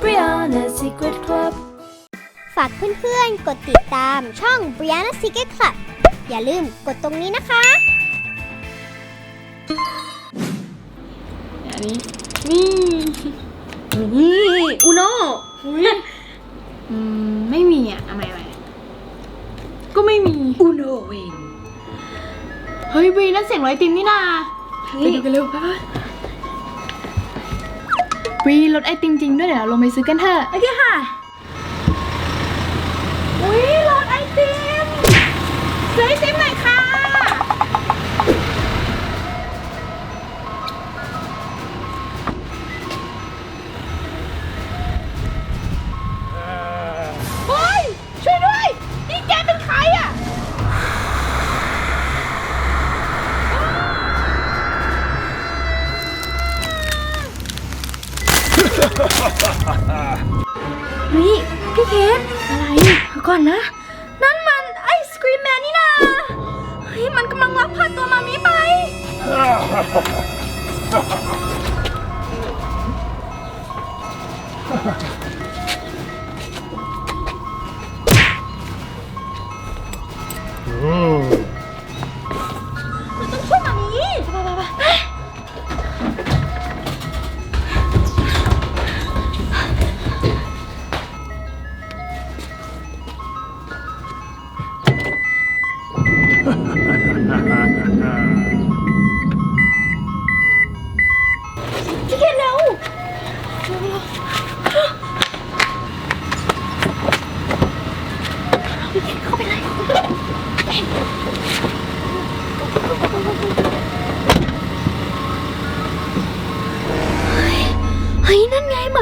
Brianna Secret Club ฝากเพื่อนๆ กดติดตามช่อง Brianna Secret Club อย่าลืมกดตรงนี้นะคะ อันนี้นี่นี่อุโน่อืมไม่มีอะเอาใหม่เอาใหม่ก็ไม่มีอุโนเวนเฮ้ยวีนั่นเสียงร้อยติมนี่นาไปดูกันเร็วไปไป วีรถไอติมจริงด้วยเดี๋ยวเราลงไปซื้อกันเถอะ โอเคค่ะ อุ้ยรถ เฮ้ยพี่เคสอะไรเดี๋ยวก่อนนะ นั่นมันไอศครีมแมนนี่นาเฮ้ยมันกำลังลักพาตัวมามีไป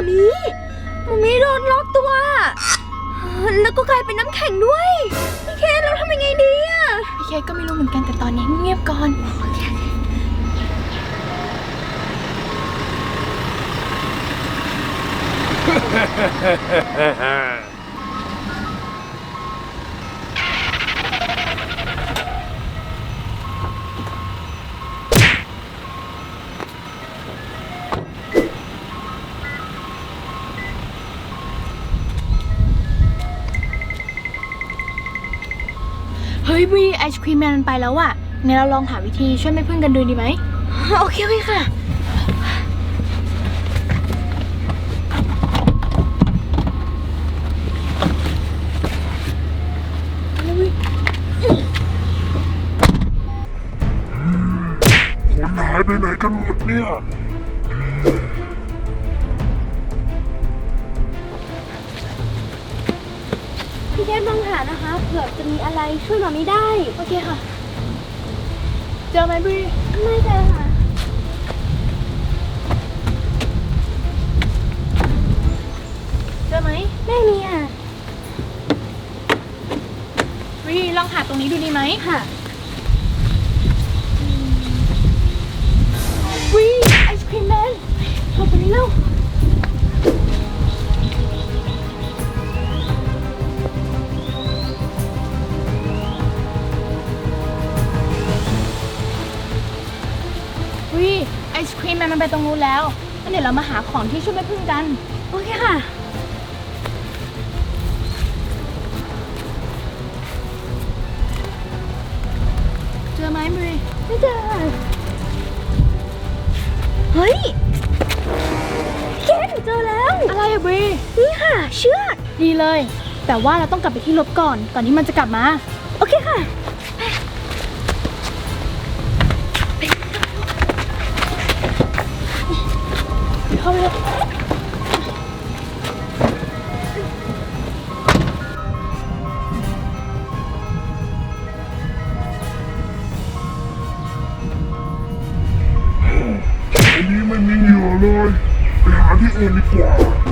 มามีหมามีโดนล็อกตัว แล้วก็กลายเป็นน้ำแข็งด้วย พี่เคนเราทำยังไงดีอะพี่เคก็ไม่รู้เหมือนกันแต่ตอนนี้เงียบก่อนเฮ้ย วีไอศครีมแมนมันไปแล้วอะงั้นเราลองหาวิธีช่วยแม่พึ่งกันดูดีไหม โอเคโอเคค่ะคนหายไปไหนกันหมดเนี่ย พี่เคนมองหานะคะ เผื่อจะมีอะไรช่วยหมามีได้ โอเคค่ะ เจอไหมบรีไม่เจอค่ะ เจอไหมไม่มีอะบรีลองหาตรงนี้ดูดีไหมค่ะบรีไอศครีมแมนเข้าไปเร็ว ตรงนู้นแล้วงั้นเดี๋ยวเรามาหาของที่ช่วยแม่พึ่งกัน โอเคค่ะ เจอไหมบรีไม่เจอค่ะเฮ้ยพี่เคนเจอแล้ว อะไรอะบรีนี่ค่ะ เชือกดีเลย แต่ว่าเราต้องกลับไปที่ลบก่อน ก่อนที่มันจะกลับมา โอเคค่ะ เข้าไปเลยอันนี้ไม่มีเหยื่อเลย ไปหาที่อื่นดีกว่า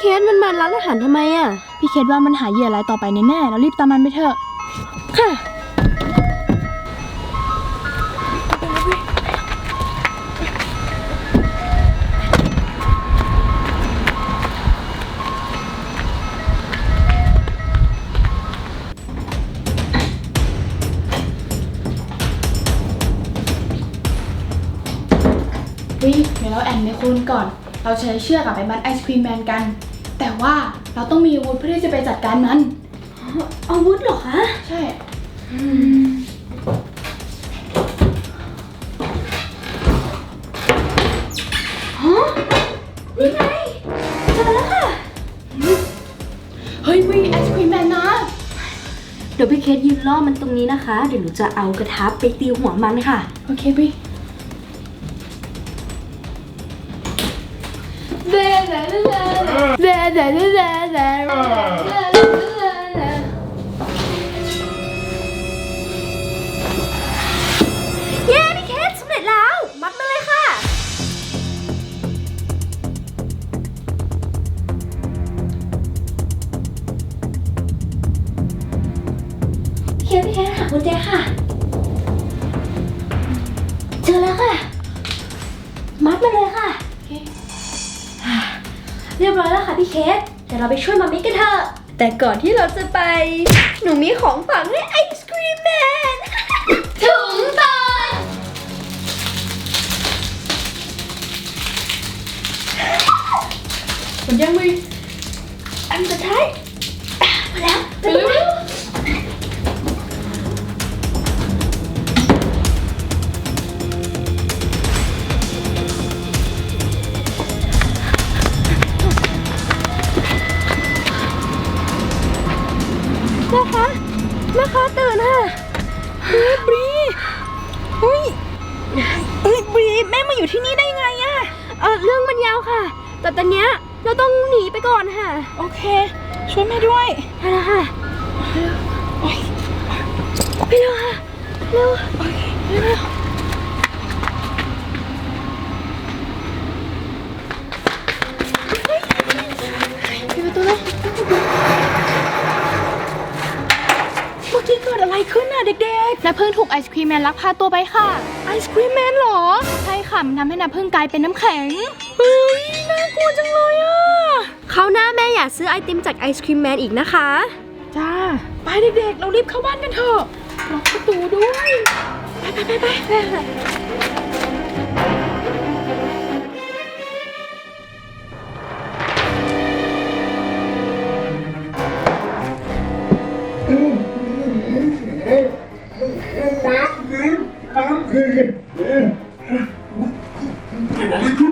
เคสพี่เคสมันมาร้านอาหารทำไมอะ พี่เคสว่ามันหาเหยื่ออะไรายต่อไปแน่ๆเรารีบตามมันไปเถอะ ค่ะวิเดี๋ยวเราแอนในคุณก่อน เราใช้เชือกอะไปมัดไอศครีมแมนกัน แต่ว่าเราต้องมีอาวุธเพื่อที่จะไปจัดการมัน อาวุธเหรอคะ ใช่นี่ไงเจอแล้วค่ะ เฮ้ยวิไอศครีมแมนนะ เดี๋ยวพี่เคสยืนล่อมันตรงนี้นะคะ เดี๋ยวหนูจะเอากระทะไปตีหัวมันค่ะ โอเควิเดเดเดเดเดเด เย้พี่เคสสำเร็จแล้ว มัดมาเลยค่ะ พี่เคสพี่เคสหากุญแจค่ะ เรียบร้อยแล้วค่ะพี่เคสเดี๋ยวเราไปช่วยมามิกันเถอะ แต่ก่อนที่เราจะไป หนูมีของฝากให้ไอศครีมแมน ถุงตอนมันยังวิอันสุดท้าย แม่คะแม่คะตื่นค่ะบรีบรีเฮ้ยเฮ้ยบรีแม่มาอยู่ที่นี่ได้ไงอะเออเรื่องมันยาวค่ะ แต่ตอนเนี้ยเราต้องหนีไปก่อนค่ะ โอเค ช่วยแม่ด้วยไปแล้วค่ะไปเร็วค่ะเร็ว กๆน้าพึ่งถูกไอศครีมแมนลักพาตัวไปค่ะ ไอศครีมแมนหรอ ใช่ค่ะ มันทำให้น้าพึ่งกลายเป็นน้ำแข็ง เฮ้ย น่ากลัวจังเลยอะ เขาวหน้าแม่อยากซื้อไอติมจากไอศครีมแมนอีกนะคะ จ้า ไปเด็กๆ เรารีบเข้าบ้านกันเถอะล็อกประตูด้วย ไปไปไปไป 머리